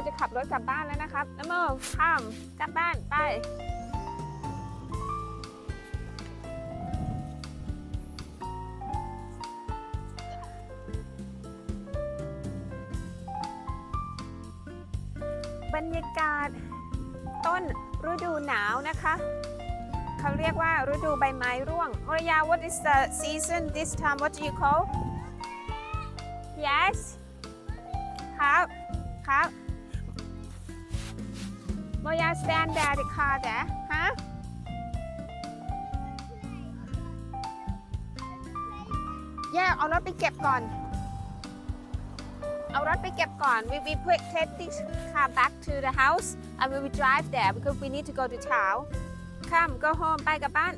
เราจะขับรถกลับบ้านแล้วนะครับน้ำโมข้ามกลับบ้านไปบรรยากาศต้นฤดูหนาวนะคะ เขาเรียกว่าฤดูใบไม้ร่วงมรยา what is the season this time what do you call yes ครับ ครับ มรยา stand there the car there ฮะแยกเอารถไปเก็บก่อน เอารถไปเก็บก่อน we we put take this car back to the house and we will drive there because we need to go to town come go home ไปกับบ้าน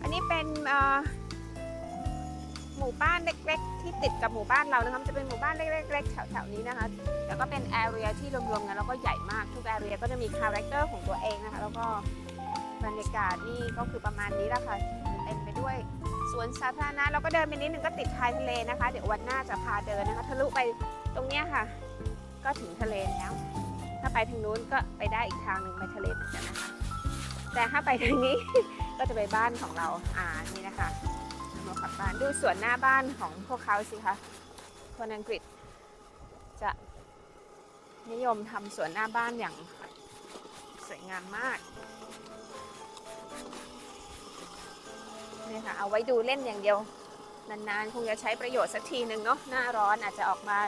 อันนี้เป็นเอ่อ หมู่บ้านเล็ก ๆ ที่ติดกับหมู่บ้านเรานะคะมันจะเป็นหมู่บ้านเล็กๆๆแถวๆนี้นะคะแล้วก็เป็นแอเรียที่รวมๆกันแล้วก็ใหญ่มากทุกแอเรียก็จะมีคาแรคเตอร์ของตัวเองนะคะแล้วก็บรรยากาศนี่ก็คือประมาณนี้แหละค่ะเต็มไปด้วยสวนสาธารณะแล้วก็เดินไปนิดนึงก็ติดชายทะเลนะคะ เดี๋ยววันหน้าจะพาเดินนะคะ ทะลุไปตรงเนี้ยค่ะ ก็ถึงทะเลแล้ว ถ้าไปทางนู้นก็ไปได้อีกทางหนึ่งไปทะเลเหมือนกันนะคะ แต่ถ้าไปทางนี้ก็จะไปบ้านของเราอ่านี่นะคะ มาขับบ้านดูสวนหน้าบ้านของพวกเขาสิคะคนอังกฤษ จะนิยมทำสวนหน้าบ้านอย่างสวยงามมากนี่ค่ะเอาไว้ดูเล่นอย่างเดียวนานๆ คงจะใช้ประโยชน์สักทีหนึ่งเนาะหน้าร้อนอาจจะออกมา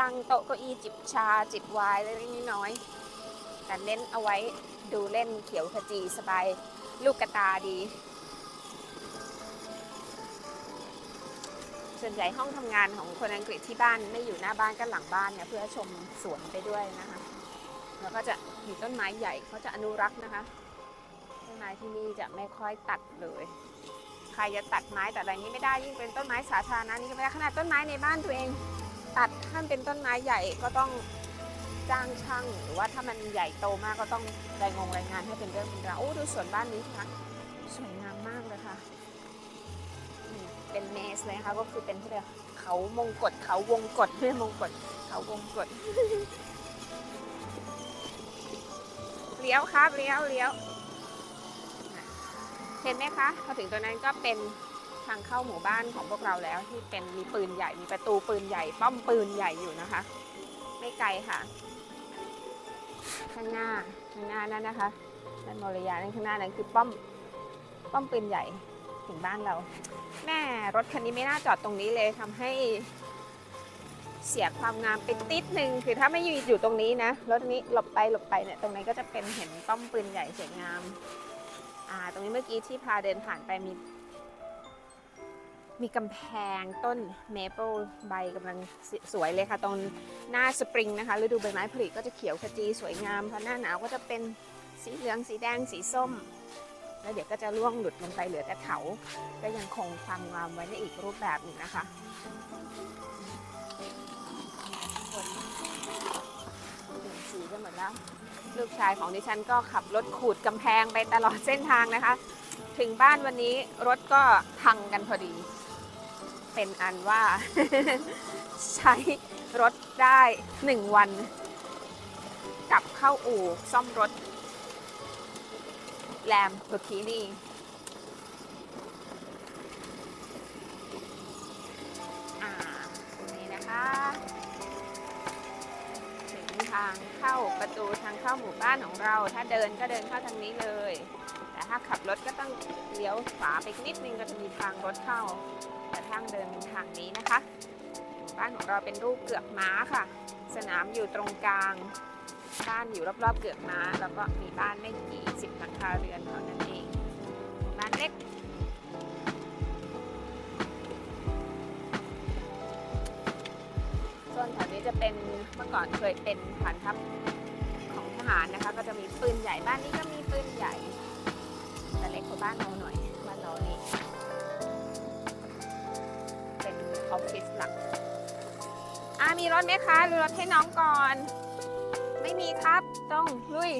ตั้งโต๊ะเก้าอี้จิบชาจิบวน์เล็กๆน้อยๆแต่เน้นเอาไว้ดูเล่นเขียวขจีสบายลูกกระตาดี ส่วนใหญ่ห้องทำงานของคนอังกฤษที่บ้านไม่อยู่หน้าบ้านก็หลังบ้านเนี่ยเพื่อชมสวนไปด้วยนะคะ แล้วก็จะมีต้นไม้ใหญ่เขาจะอนุรักษ์นะคะ ต้นไม้ที่นี่จะไม่ค่อยตัดเลย ใครจะตัดไม้แต่อะไรนี้ไม่ได้ยิ่งเป็นต้นไม้สาธารณะนี่ก็ไม่ได้ขนาดต้นไม้ในบ้านตัวเอง ตัดถ้านเป็นต้นไม้ใหญ่ก็ต้องจ้างช่างหรือว่าถ้ามันใหญ่โตมากก็ต้องรายงงรายงานให้เป็นเรื่องเป็นราวโอ้ดูสวนบ้านนี้สิคะสวยงามมาก เลยค่ะนี่เป็นเมสเลยนะคะก็คือเป็นที่เรียกเขามงกฎเขาวงกฎไม่มงกฎเขาวงกฎเลี้ยวครับเลี้ยวเลี้ยวเห็นไหมคะพอถึงตรงนั้นก็เป็นทางเข้าหมู่บ้านของพวกเราแล้วที่เป็นมีปืนใหญ่มีประตูปืนใหญ่ ป้อมปืนใหญ่อยู่นะคะ ไม่ไกลค่ะข้างหน้าข้างหน้านั่นนะคะนั่นมรยานั่นข้างหน้านั้นคือป้อมป้อมปืนใหญ่ ถึงบ้านเรา แม่รถคันนี้ไม่น่าจอดตรงนี้เลยทำให้เสียความงามไปติดหนึ่งคือถ้าไม่อยู่อยู่ตรงนี้นะรถนี้หลบไปหลบไปเนี่ยตรงนี้ก็จะเป็นเห็นป้อมปืนใหญ่สวยงามอ่าตรงนี้เมื่อกี้ที่พาเดินผ่านไปมี มีกำแพงต้นเมเปิลใบกำลังสสวยเลยค่ะตรงหน้าสปริงนะคะฤดูใบไม้ผลิก็จะเขียวขจีสวยงามพอหน้าหนาวก็จะเป็นสีเหลืองสีแดงสีส้ม แล้วเดี๋ยวก็จะร่วงหลุดลงไปเหลือแต่เถาก็ยังคงความงามไว้ในอีกรูปแบบหนึ่งนะคะสีกันหมดแล้ว ลูกชายของดิฉันก็ขับรถขูดกำแพงไปตลอดเส้นทางนะคะ ถึงบ้านวันนี้รถก็พังกันพอดี เป็นอันว่า ใช้รถได้หนึ่งวัน กลับเข้าอู่ซ่อมรถ แลมเบอร์คีนี่อ่าตรงนี้นะคะถึงทางเข้าประตูทางเข้าหมู่บ้านของเรา ถ้าเดินก็เดินเข้าทางนี้เลย แต่ถ้าขับรถก็ต้องเลี้ยวขวาไปนิดนึงก็จะมีทางรถเข้า แต่ทางเดินเป็นทางนี้นะคะหมู่บ้านของเราเป็นรูปเกือกม้าค่ะ สนามอยู่ตรงกลาง บ้านอยู่รอบๆเกือกม้า แล้วก็มีบ้านไม่กี่สิบหลังคาเรือนเท่านั้นเอง บ้านเล็กส่วนแถวนี้จะเป็นเมื่อก่อนเคยเป็นฐานทัพของทหารนะคะ ก็จะมีปืนใหญ่บ้านนี้ก็มีปืนใหญ่ แต่เล็กกว่าบ้านเราหน่อยบ้านเรานี่เป็นออฟฟิศหลักอ่ามีรถไหมคะรถให้น้องก่อน ครับ ต้องลุย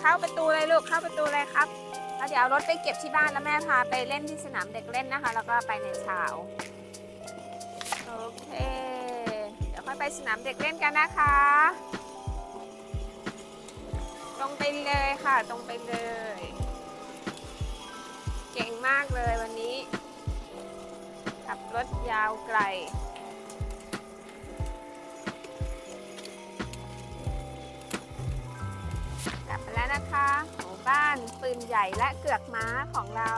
เข้าประตูเลยลูก เข้าประตูเลยครับแล้วเดี๋ยวเอารถไปเก็บที่บ้านแล้วแม่พาไปเล่นที่สนามเด็กเล่นนะคะ แล้วก็ไปในเช้าโอเค เดี๋ยวค่อยไปสนามเด็กเล่นกันนะคะ ตรงไปเลยค่ะ ตรงไปเลย เก่งมากเลยวันนี้ ขับรถยาวไกล นะคะหมู่บ้านปืนใหญ่และเกือกม้าของเรา